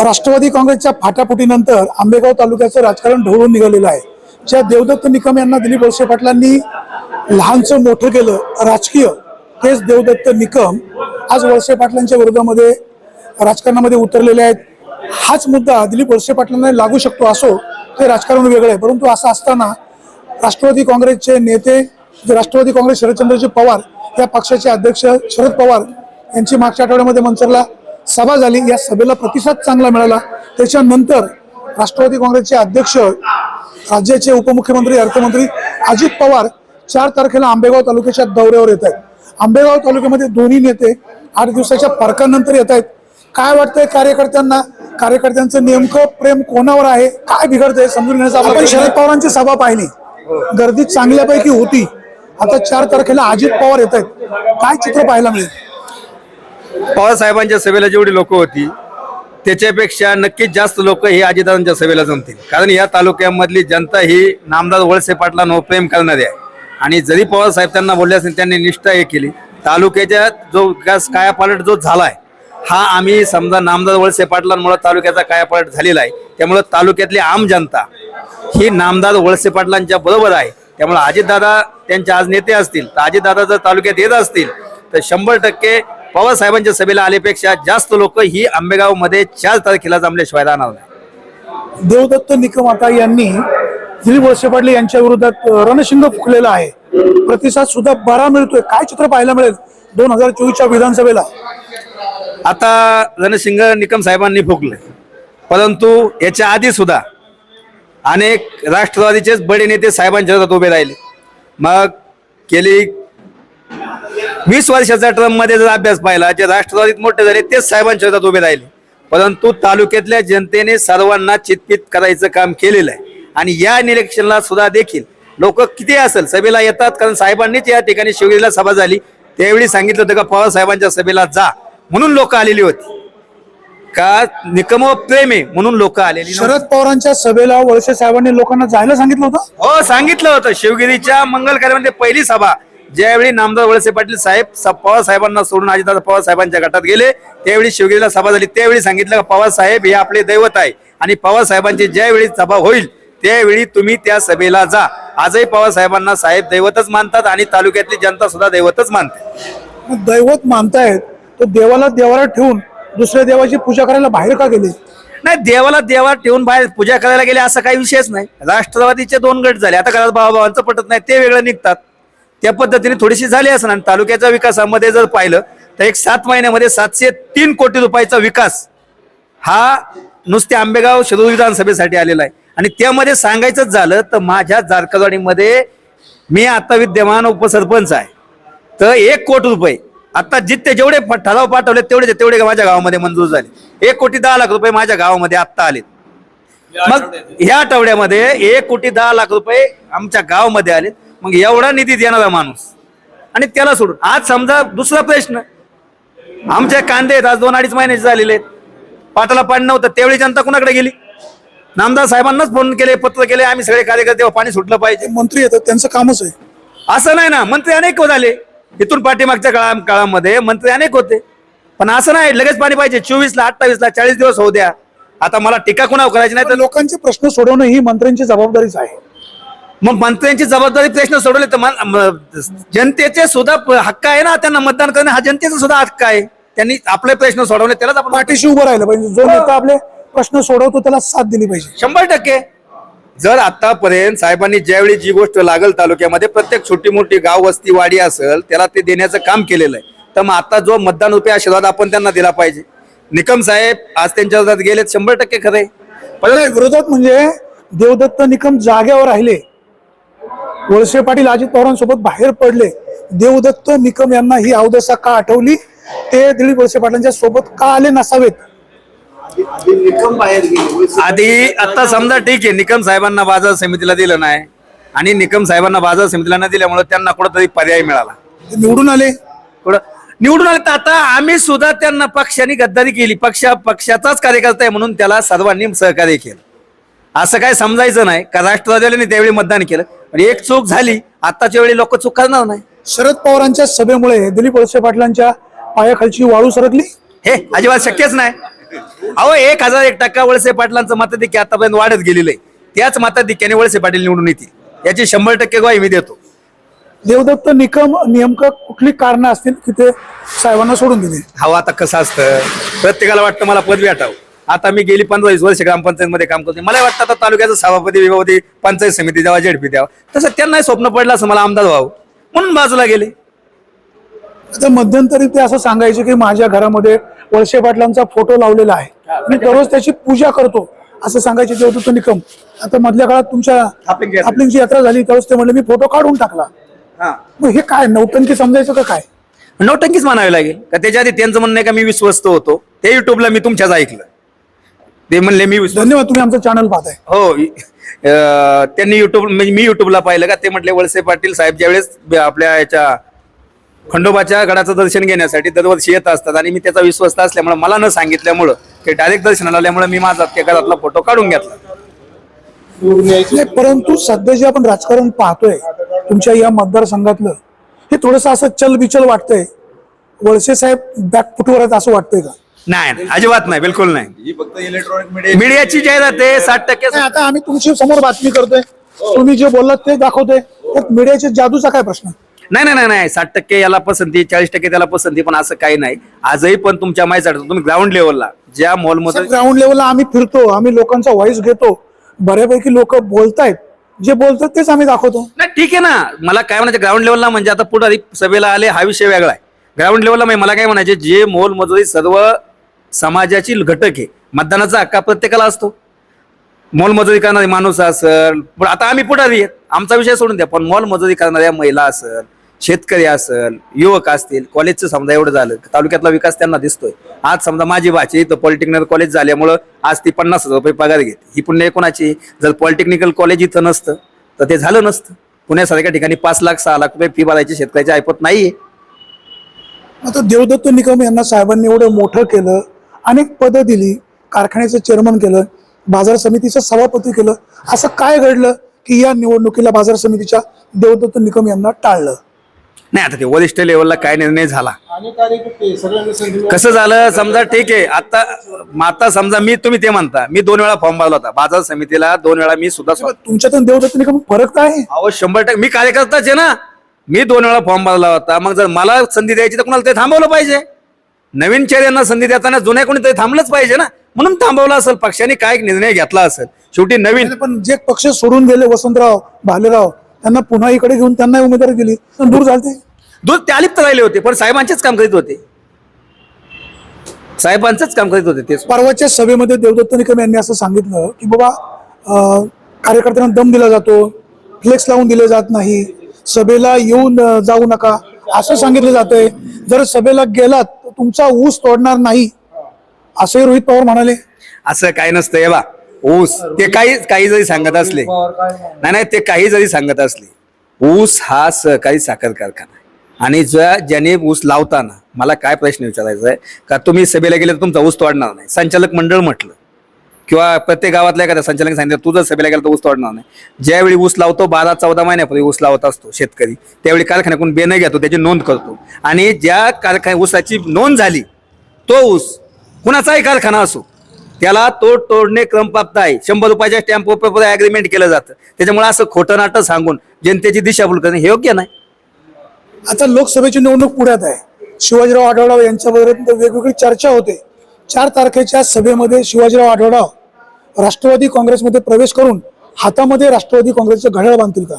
राष्ट्रवादी काँग्रेसच्या फाटाफुटीनंतर आंबेगाव तालुक्याचं राजकारण ढवळून निघालेलं आहे. ज्या देवदत्त निकम यांना दिलीप वळसे पाटलांनी लहानचं मोठं केलं राजकीय तेच देवदत्त निकम आज वळसे पाटलांच्या विरोधामध्ये राजकारणामध्ये उतरलेले आहेत. हाच मुद्दा दिलीप वळसे पाटलांना लागू शकतो असो ते राजकारण वेगळं आहे. परंतु असं असताना राष्ट्रवादी काँग्रेसचे नेते जे राष्ट्रवादी काँग्रेस शरदचंद्रजी पवार या पक्षाचे अध्यक्ष शरद पवार यांची मागच्या आठवड्यामध्ये मंचरला. सभा झाली. या सभेला प्रतिसाद चांगला मिळाला. त्याच्यानंतर राष्ट्रवादी काँग्रेसचे अध्यक्ष राज्याचे उपमुख्यमंत्री अर्थमंत्री अजित पवार चार तारखेला आंबेगाव तालुक्याच्या दौऱ्यावर येत आहेत. आंबेगाव तालुक्यामध्ये दोन्ही नेते आठ दिवसाच्या फरकानंतर येत आहेत. काय वाटतंय कार्यकर्त्यांना? कार्यकर्त्यांचं नेमकं प्रेम कोणावर आहे? काय बिघडतंय समजून घेण्याचा आपण शरद पवारांची सभा पाहिली. गर्दी चांगल्यापैकी होती. आता चार तारखेला अजित पवार येत आहेत. काय चित्र पाहायला मिळेल? पवारसाहेबांच्या सभेला जेवढी लोक होती त्याच्यापेक्षा नक्कीच जास्त लोक ही अजितदादांच्या सभेला जमतील. कारण या तालुक्यामधली जनता ही नामदार वळसे पाटलांवर प्रेम करणारी आहे. आणि जरी पवारसाहेब त्यांना बोलले असेल त्यांनी निष्ठा हे केली. तालुक्याच्या जो विकास कायापालट जो झालाय हा आम्ही समजा नामदार वळसे पाटलांमुळे तालुक्याचा कायापालट झालेला आहे. त्यामुळे तालुक्यातली आम जनता ही नामदार वळसे पाटलांच्या बरोबर आहे. त्यामुळे अजितदादा त्यांचे आज नेते असतील तर अजितदादा जर तालुक्यात येत असतील तर शंभर टक्के पवार साहेबांच्या सभेला आल्यापेक्षा जास्त लोक ही आंबेगावमध्ये चार तारखेला जमल्याशिवाय राहणार नाही. देवदत्त निकम आता यांनी दिलीप वळसे पाटील यांच्या विरोधात रणशिंग फुकलेला आहे. प्रतिसाद सुद्धा बरा मिळतोय. काय चित्र पाहायला मिळेल दोन हजार चोवीसच्या विधानसभेला? आता रणसिंग निकम साहेबांनी फुकले. परंतु याच्या आधी सुद्धा अनेक राष्ट्रवादीचेच बडे नेते साहेबांच्या विरोधात उभे राहिले. मग गेली वीस वर्षाच्या टर्ममध्ये जर अभ्यास पाहिला जे राष्ट्रवादीत मोठे झाले तेच साहेबांच्या विरोधात उभे राहिले. परंतु तालुक्यातल्या जनतेने सर्वांना चितपित करायचं काम केलेलं आहे. आणि या इलेक्शनला सुद्धा देखील लोक किती असेल सभेला येतात कारण साहेबांनीच या ठिकाणी शिवगिरीला सभा झाली. त्यावेळी सांगितलं होतं का पवार साहेबांच्या सभेला जा. म्हणून लोक आलेली होती. का? निकम प्रेम आहे म्हणून लोक आलेली. शरद पवारांच्या सभेला वळसे साहेबांनी लोकांना जायला सांगितलं होतं? हो सांगितलं होतं. शिवगिरीच्या मंगल कार्यामध्ये पहिली सभा. ज्यावेळी नामदार वळसे पाटील साहेब स- पवार साहेबांना सोडून अजितदादा पवार साहेबांच्या गटात गेले त्यावेळी शिवगिरीला सभा झाली. त्यावेळी सांगितलं का पवार साहेब हे आपले दैवत आहे आणि पवार साहेबांची ज्यावेळी सभा होईल त्यावेळी तुम्ही त्या सभेला जा. आजही पवार साहेबांना साहेब दैवतच मानतात आणि तालुक्यातली जनता सुद्धा दैवतच मानते. दैवत मानतायत तर देवाला देवाला ठेवून दुसऱ्या देवाची पूजा करायला बाहेर का गेले? नाही देवाला देवा ठेवून बाहेर पूजा करायला गेले असा काही विषयच नाही. राष्ट्रवादीचे दोन गट झाले. आता घरात भावाभावांचं पटत नाही ते वेगळं निघतात. त्या पद्धतीने थोडीशी झाली असं आणि तालुक्याच्या विकासामध्ये जर पाहिलं तर एक सात महिन्यामध्ये सातशे तीन कोटी रुपयाचा विकास हा नुसते आंबेगाव शिरूर विधानसभेसाठी आलेला आहे. आणि त्यामध्ये सांगायचंच झालं तर माझ्या जारकवाडीमध्ये मी आता विद्यमान उपसरपंच आहे. तर एक कोटी रुपये आता जिथे जेवढे ठराव पाठवले तेवढे तेवढे माझ्या गावामध्ये मंजूर झाले. एक कोटी दहा लाख रुपये माझ्या गावामध्ये आत्ता आले मग ह्या आठवड्यामध्ये एक कोटी दहा लाख रुपये आमच्या गावामध्ये आले मग एवढा निधी देणारा माणूस. आणि त्याला सोडून. आज समजा दुसरा प्रश्न. आमचे कांदे आहेत आज दोन अडीच महिन्याचे झालेले आहेत. पाटाला पाणी नव्हतं त्यावेळी जनता कुणाकडे गेली? नामदार साहेबांनाच फोन केले पत्र केले आम्ही सगळे कार्यकर्ते "हो, पाणी सुटलं पाहिजे. मंत्री येतात त्यांचं कामच आहे. असं नाही ना मंत्री अनेक झाले. इथून पाठीमागच्या काळा काळामध्ये मंत्री अनेक होते. पण असं नाही लगेच पाणी पाहिजे. चोवीस ला अठ्ठावीस ला चाळीस दिवस होऊ द्या. आता मला टीका कुणावर करायची नाही तर लोकांचे प्रश्न सोडवणं ही मंत्र्यांची जबाबदारीच आहे. मग मंत्र्यांची जबाबदारी प्रश्न सोडवले तर जनतेचे सुद्धा हक्क आहे ना त्यांना मतदान करणं? हा जनतेचा सुद्धा हक्क आहे. त्यांनी आपले प्रश्न सोडवले त्यालाच आपण पाठीशी उभं राहिलं पाहिजे. जो नेता आपले प्रश्न सोडवतो त्याला साथ दिली पाहिजे. शंभर टक्के. जर आतापर्यंत साहेबांनी ज्यावेळी जी गोष्ट लागल तालुक्यामध्ये प्रत्येक छोटी मोठी गाव वस्ती वाडी असेल त्याला ते देण्याचं काम केलेलं आहे. तर मग आता जो मतदान रुपये आशीर्वाद आपण त्यांना दिला पाहिजे. निकम साहेब आज त्यांच्या विरोधात गेलेत शंभर टक्के खरे पण विरोधात म्हणजे देवदत्त निकम जाग्यावर राहिले. वळसे पाटील अजित पवारांसोबत बाहेर पडले. देवदत्त निकम यांना ही अवदशा का आठवली? ते दिलीप वळसे पाटलांच्या सोबत का आले नसावेत? आधी आता समजा ठीक आहे निकम साहेबांना बाजार समितीला दिलं नाही आणि निकम साहेबांना बाजार समितीला न दिल्यामुळे त्यांना कुठंतरी पर्याय मिळाला. निवडून आले? कुठं? निवडून आले तर आता आम्ही सुद्धा त्यांना पक्षाने गद्दारी केली. पक्ष पक्षाचाच कार्यकर्ता आहे म्हणून त्याला सर्वांनी सहकार्य केलं. असं काय समजायचं नाही. का राष्ट्रवादीने त्यावेळी मतदान केलं? पण एक चूक झाली आताच्या वेळी लोक चूक करणार नाही. शरद पवारांच्या सभेमुळे दिलीप वळसे पाटलांच्या पायाखालची वाळू सरकली? हे अजिबात शक्यच नाही. अहो एक हजार एक टक्का वळसे पाटलांचं मताधिक्य आतापर्यंत वाढत गेलेलं आहे. त्याच मताधिक्याने वळसे पाटील निवडून येतील. याची शंभर टक्के ग्वाही मी देतो. देवदत्त निकम नेमकं कुठली कारणं असतील की ते साहेबांना सोडून दिले? हवं आता कसं असतं? प्रत्येकाला वाटतं मला पद भेटावं आता मी गेली पंधरा वीस वर्ष ग्रामपंचायतमध्ये काम करते मला वाटतं आता तालुक्याचं सभापती विभापती पंचायत समिती द्यावा जेडपी द्यावा तसं त्यांनाही स्वप्न पडलं असं मला आमदार व्हावं. म्हणून बाजूला गेले. आता मध्यंतरी ते असं सांगायचे की माझ्या घरामध्ये वळसे पाटलांचा फोटो लावलेला आहे. मी दररोज त्याची पूजा करतो असं सांगायचे देवदत्त निकम. आता मधल्या काळात तुमच्या. थापलिंगची यात्रा. झाली त्यावेळेस ते म्हणले मी फोटो काढून टाकला. मग हे काय नौटंकी समजायचं का काय? नोटंकीच म्हणावी लागेल. का त्याच्या आधी त्यांचं म्हणणं आहे का मी विश्वस्त होतो? ते युट्यूबला मी तुमच्याच ऐकलं. ते म्हणले मी धन्यवाद तुम्ही आमचं चॅनल पाहताय. हो अं, त्यांनी युट्यूब म्हणजे मी युट्यूबला पाहिलं का ते म्हटले वळसे पाटील साहेब ज्यावेळेस आपल्या याच्या खंडोबाच्या गडाचं दर्शन घेण्यासाठी दरवर्षी येत असतात आणि मी त्याचा विश्वस्त असल्यामुळे मला न सांगितल्यामुळं ते डायरेक्ट दर्शनाला आल्यामुळे मी माझा त्या घरातला फोटो काढून घेतला. नाही परंतु सध्या जे आपण राजकारण पाहतोय तुमच्या या मतदारसंघातलं हे थोडस असं चलबिचल वाटतंय. वळसे साहेब बॅकफुटवर आहेत असं वाटतंय का? नाही अजिबात नाही बिलकुल नाही. ही फक्त इलेक्ट्रॉनिक मीडिया मीडियाची जाहिरात आहे साठ टक्के नाही, आता आम्ही तुमची समोर बातमी करतोय. तुम्ही जे बोललात ते दाखवतोय. त्यात मीडियाच्या जादूचा काय प्रश्न? नाही नाही नाही नाही साठ टक्के याला पसंती चाळीस टक्के त्याला पसंती पण असं काही नाही. आजही पण तुमच्या माहिती तुम्ही ग्राउंड लेवलला ज्या मॉलमध्ये ग्राउंड लेवलला आम्ही फिरतो आम्ही लोकांचा व्हॉइस घेतो. बऱ्यापैकी लोक बोलतायत. जे बोलतात तेच आम्ही दाखवतो. नाही ठीक आहे ना. मला काय म्हणायचं ग्राउंड लेवलला म्हणजे आता पुढे सभेला आले हा विषय वेगळा आहे. ग्राउंड लेवलला म्हणजे मला काय म्हणायचे जे मोल मजुरी सर्व समाजाची घटक आहे. मतदानाचा हक्का प्रत्येकाला असतो. मोलमजुरी करणारी माणूस असेल पण आता आम्ही पुढारी आहेत. आमचा विषय सोडून द्या पण मोलमजुरी करणाऱ्या महिला असेल शेतकरी असेल युवक असतील कॉलेजचं समजा एवढं झालं तालुक्यातला विकास त्यांना दिसतोय. आज समजा माझी भाची इथं पॉलिटेक्निकल कॉलेज झाल्यामुळं आज ती पन्नास हजार रुपये पगार घेते. ही पुण्य कोणाची जर पॉलिटेक्निकल कॉलेज इथं नसतं तर ते झालं नसतं. पुण्यासारख्या ठिकाणी पाच लाख सहा लाख रुपये फी भरायची शेतकऱ्याची ऐपत नाहीये. आता देवदत्त निकम यांना साहेबांनी एवढं मोठं केलं अनेक पदं दिली कारखान्याचं चेअरमन केलं बाजार समितीचं सभापती केलं. असं काय घडलं की या निवडणुकीला बाजार समितीच्या देवदत्त निकम यांना टाळलं? नाही आता ते वरिष्ठ लेवलला काय निर्णय झाला? कसं झालं? समजा ठीक आहे आता आता समजा मी तुम्ही ते म्हणता. मी दोन वेळा फॉर्म भरला होता. बाजार समितीला दोन वेळा मी सुद्धा स्व- तुमच्यात आणि देवदत्त निकम फरक काय आहे? अहो शंभर टक्के. मी कार्यकर्ताच आहे ना. मी दोन वेळा फॉर्म भरला होता. मग जर मला संधी द्यायची तर कुणाला ते थांबवलं पाहिजे? नवीन चेहऱ्यांना संधी देताना जुन्या कोणीतरी थांबलंच पाहिजे ना? म्हणून थांबवलं असेल पक्षाने काय निर्णय घेतला असेल. शेवटी नवीन. पण जे पक्ष सोडून गेले वसंतराव भालेराव त्यांना पुन्हा इकडे घेऊन त्यांना उमेदवारी दिली. पण दूर झालते. दूध ते अलिप्त राहिले होते पण साहेबांचेच काम करीत होते. साहेबांचंच काम करीत होते ते परवाच्या सभेमध्ये देवदत्त निकम यांनी असं सांगितलं की बाबा कार्यकर्त्यांना दम दिला जातो फ्लेक्स लावून दिले जात नाही सभेला येऊन जाऊ नका. असं सांगितलं जातंय. जर सभेला गेलात तुमचा ऊस तोडणार नाही असे रोहित पवार म्हणाले. असं काय नसतं हे बा. ऊस ते काही काही जरी सांगत असले. नाही नाही ते काही जरी सांगत असले ऊस हा सहकारी साखर कारखाना आहे. आणि ज्या ज्याने ऊस लावताना मला काय प्रश्न विचारायचा आहे का तुम्ही सभेला गेले तर तुमचा ऊस तोडणार नाही. संचालक मंडळ म्हटलं. किंवा प्रत्येक गावातल्या एखाद्या संचालक सांगितलं तू जर सभेला गेला तर ऊस तोडणार नाही. ज्यावेळी ऊस लावतो बारा चौदा महिन्यापूर्वी ऊस लावत असतो शेतकरी. त्यावेळी कारखान्याकडून बेनं घेतो त्याची नोंद करतो. आणि ज्या कारखान्या ऊसाची नोंद झाली तो ऊस कुणाचाही कारखाना असो त्याला तो तोडणे क्रमप्राप्त आहे. शंभर रुपयाच्या स्टॅम्प पेपर अग्रीमेंट केलं जातं. त्याच्यामुळे असं खोटं नाटं सांगून जनतेची दिशाभूल करणे हे योग्य नाही. आता लोकसभेची निवडणूक पुण्यात आहे. शिवाजीराव आढळराव यांच्याबरोबर वेगवेगळी चर्चा होते. चार तारखेच्या सभेमध्ये शिवाजीराव आढळराव राष्ट्रवादी काँग्रेसमध्ये प्रवेश करून हातामध्ये राष्ट्रवादी काँग्रेसचं घड्याळ बांधतील का?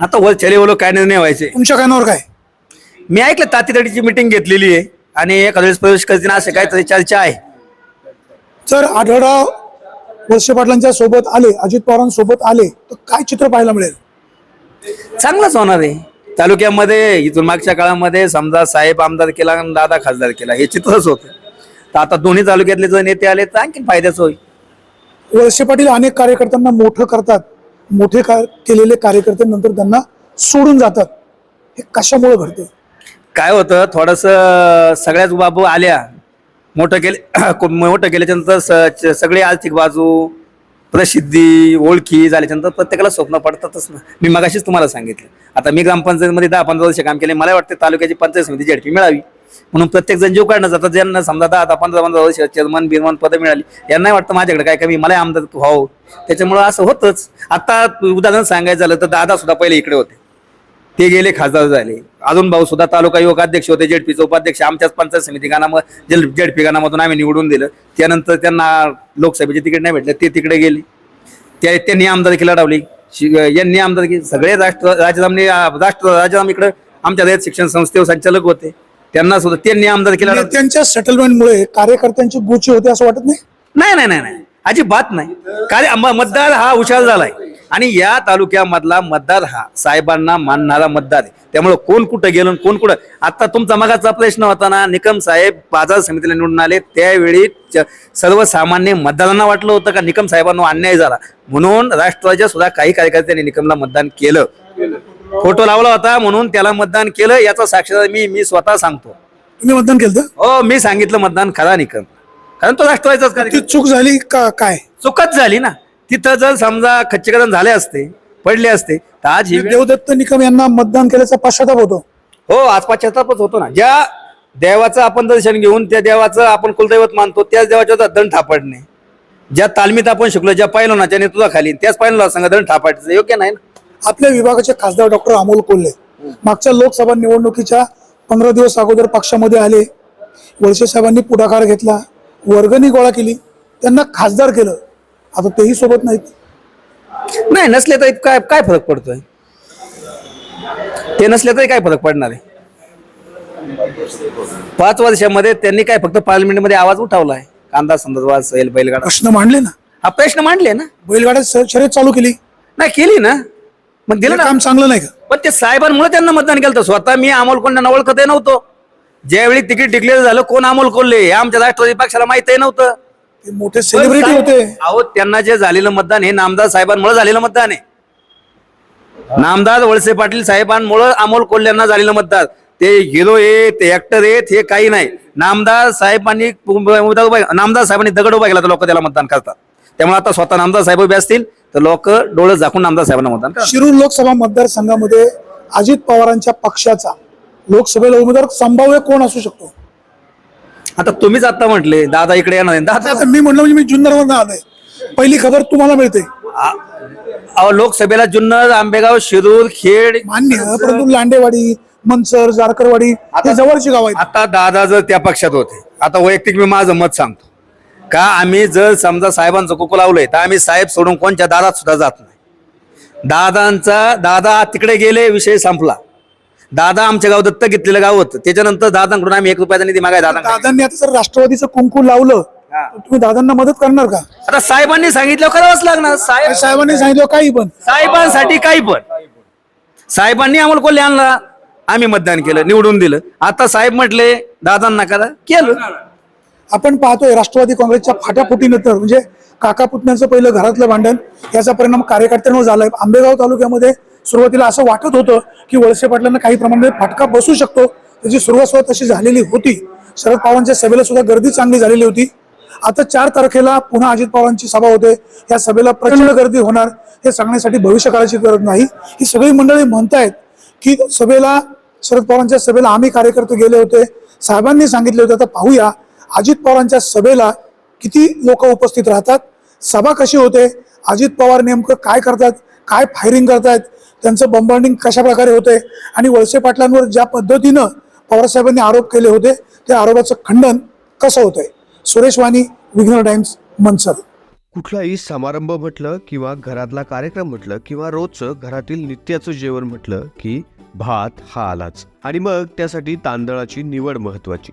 आता वर चलेवलो काय निर्णय व्हायचे? तुमच्या कानावर काय? मी ऐकलं तातीतडीची मिटिंग घेतलेली आहे आणि एखाद्या वेळेस प्रवेश करतील असं काहीतरी चर्चा आहे. जर आढळराव वळसे पाटलांच्या सोबत आले अजित पवारांसोबत आले तर काय चित्र पाहायला मिळेल? चांगलंच होणार आहे. तालुक्यामध्ये इथून मागच्या काळामध्ये समजा साहेब आमदार केला आणि दादा खासदार केला हे चित्रच होतं. तर आता दोन्ही तालुक्यातले जर नेते आले तर आणखी फायद्याचं होईल. वळसे पाटील अनेक कार्यकर्त्यांना मोठं करतात. मोठे का केलेले कार्यकर्ते नंतर त्यांना सोडून जातात. हे कशामुळे घडते काय होतं थोडस सगळ्याच बाबू आल्या. मोठं केले मोठं केल्याच्यानंतर स- च- सगळी आर्थिक बाजू प्रसिद्धी ओळखी झाल्याच्यानंतर प्रत्येकाला स्वप्न पडतातच ना. मी मगाशीच तुम्हाला सांगितलं. आता मी ग्रामपंचायतीमध्ये दहा पंधरा वर्ष काम केले. मला वाटतं तालुक्याची पंचायत समिती झेडपी मिळावी. म्हणून प्रत्येक जण जीव काढणं जातात ज्यांना समजा दहा दहा पंधरा पंधरा वर्ष चेअरमन बिरमन पदं मिळाली यांना वाटतं माझ्याकडे काय कमी मला आमदार व्हावं. त्याच्यामुळं असं होतंच. आता उदाहरण सांगायचं झालं तर दादा सुद्धा पहिले इकडे होते. ते गेले खासदार झाले. अजून भाऊ सुद्धा तालुका युवक अध्यक्ष होते जेडपीचे उपाध्यक्ष. आमच्याच पंचायत समिती गानामध्ये जेडपी गानामधून आम्ही निवडून दिलं. त्यानंतर त्यांना लोकसभेचे तिकीट नाही भेटले ते तिकडे गेले. त्या त्यांनी आमदारकी लढवली. यांनी आमदारकी सगळे राष्ट्र राजधानी राष्ट्र राजधाम इकडे आमच्या रयत शिक्षण संस्थेवर संचालक होते. त्यांना सुद्धा त्यांनी आमदारकी लढवली नेत्यांच्या सेटलमेंटमुळे कार्यकर्त्यांची गुची होते असं वाटत नाही? नाही नाही नाही नाही. अजिबात नाही. कार्य मतदार हा हुशार झालाय. आणि या तालुक्यामधला मतदार हा साहेबांना मानणारा मतदार आहे. त्यामुळे कोण कुठं गेलो कोण कुठं आता तुमचा मगाचा प्रश्न होता ना निकम साहेब बाजार समितीला निवडून आले त्यावेळी सर्वसामान्य मतदारांना वाटलं होतं का निकम साहेबांना अन्याय झाला. म्हणून राष्ट्रवादीच्या सुद्धा काही कार्यकर्त्यांनी निकमला मतदान केलं. फोटो लावला होता म्हणून त्याला मतदान केलं याचा साक्षीदार मी मी स्वतः सांगतो. तुम्ही मतदान केलं? हो मी सांगितलं मतदान खरा निकम. कारण तो राष्ट्रवादीचाच ती चूक झाली का काय? चुकच झाली ना. तिथं जर समजा खच्चीकरण झाले असते पडले असते तर आज ही वेळ- देवदत्त निकम यांना मतदान केल्याचा पश्चाताप होतो. हो आज पश्चातापच होतो ना. ज्या देवाचं आपण दर्शन घेऊन त्या देवाचं आपण कुलदैवत मानतो त्याच देवाच्या दंड थापडणे. ज्या तालमीत आपण शिकलो ज्या पाहिलो ना त्याने तुझा खाली त्याच पाहिलं सांगा दंड थापायचं योग्य नाही ना. आपल्या विभागाचे खासदार डॉक्टर अमोल कोल्हे मागच्या लोकसभा निवडणुकीच्या पंधरा दिवस अगोदर पक्षामध्ये आले. वळसे साहेबांनी पुढाकार घेतला. वर्गणी गोळा केली. त्यांना खासदार केलं. आता तेही सोबत नाहीत. नाही नसले तर काय काय फरक पडतोय? ते नसले तरी काय फरक पडणार आहे? पाच वर्षामध्ये त्यांनी काय फक्त पार्लिमेंटमध्ये आवाज उठवलाय? कांदा संदर्भात सैल बैलगाडा. प्रश्न मांडले ना. हा प्रश्न मांडले ना? बैलगाड्यात श- शर्यत चालू केली. नाही केली ना. मग दिलं ना. काम चांगलं नाही का? पण ते साहेबांमुळे त्यांना मतदान केलं होतं. स्वतः मी अमोल कोल्ह्यांना ओळखत नव्हतो. ज्यावेळी तिकीट डिक्लेअर झालं कोण अमोल कोल्हे हे आमच्या राष्ट्रवादी पक्षाला माहितही नव्हतं. ते मोठे सेलिब्रिटी होते. अहो त्यांना जे झालेलं मतदान हे नामदार साहेबांमुळे झालेलं मतदान आहे. नामदार वळसे पाटील साहेबांमुळे अमोल कोल्ह्यांना झालेलं मतदान. ते हिरो आहेत ते ऍक्टर आहेत हे काही नाही. नामदार साहेबांनी उभा- उभा- नामदार साहेबांनी दगड उभा केला तर लोक त्याला मतदान करतात. त्यामुळे आता स्वतः नामदार साहेब उभे असतील. तर लोक डोळे झाकून नामदार साहेबांना मतदान करतात शिरूर लोकसभा मतदारसंघामध्ये अजित पवारांच्या पक्षाचा लोकसभेला उमेदवार संभाव्य कोण असू शकतो? आता तुम्हीच आता म्हटले दादा इकडे येणार आहे. दादा आता मी म्हणलं म्हणजे मी जुन्नरवर आलोय पहिली खबर तुम्हाला मिळते. आ- अहो लोकसभेला जुन्नर आंबेगाव शिरूर खेड मान्य परंतु लांडेवाडी मनसर जारकरवाडी हे जवळची गाव आहेत. आता दादा जर त्या पक्षात होते आता वैयक्तिक मी माझं मत सांगतो. का आम्ही जर समजा साहेबांचं कुकू लावलंय तर आम्ही साहेब सोडून कोणत्या दादात सुद्धा जात नाही. दादांचा दादा तिकडे गेले विषय संपला. दादा आमच्या गाव दत्त घेतलेलं गाव होतं. त्याच्यानंतर दादांकडून आम्ही एक रुपयाचा निधी मागाय दादा दादांनी आता जर राष्ट्रवादीचं कुंकू लावलं तर तुम्ही दादांना मदत करणार का? आता साहेबांनी सांगितलं करावंच लागणार. साहेब साहेबांनी सांगितलं काही पण. साहेबांसाठी काही पण. साहेबांनी अमोल कोल्हे आणला? आम्ही मतदान केलं निवडून दिलं. आता साहेब म्हटले दादांना करा. केलं. आपण पाहतोय राष्ट्रवादी काँग्रेसच्या फाट्याफुटीनंतर म्हणजे काका पुतण्यांचं पहिलं घरातलं भांडण याचा परिणाम कार्यकर्त्यांवर झालाय. आंबेगाव तालुक्यामध्ये सुरुवातीला असं वाटत होतं की वळसे पाटलांना काही प्रमाणात फटका बसू शकतो. त्याची सुरुवात सुद्धा तशी झालेली होती. शरद पवारांच्या सभेला सुद्धा गर्दी चांगली झालेली होती. आता चार तारखेला पुन्हा अजित पवारांची सभा होते. या सभेला प्रचंड गर्दी होणार हे सांगण्यासाठी भविष्य काळाची गरज नाही. ही सगळी मंडळी म्हणतायत की सभेला शरद पवारांच्या सभेला आम्ही कार्यकर्ते गेले होते. साहेबांनी सांगितले होते आता पाहूया. अजित पवारांच्या सभेला किती लोक उपस्थित राहतात? सभा कशी होते? अजित पवार नेमकं काय करतात? काय फायरिंग करतायत? त्यांचं बंबार्डिंग कशा प्रकारे होते? आणि वळसे पाटलांवर ज्या पद्धतीनं पवारसाहेबांनी आरोप केले होते त्या आरोपाचं खंडन कसं होतंय? सुरेश वाणी विघ्न टाइम्स मनसर. कुठलाही समारंभ म्हटलं किंवा घरातला कार्यक्रम म्हटलं किंवा रोजचं घरातील नित्याचं जेवण म्हटलं की भात हा आलाच. आणि मग त्यासाठी तांदळाची निवड महत्वाची.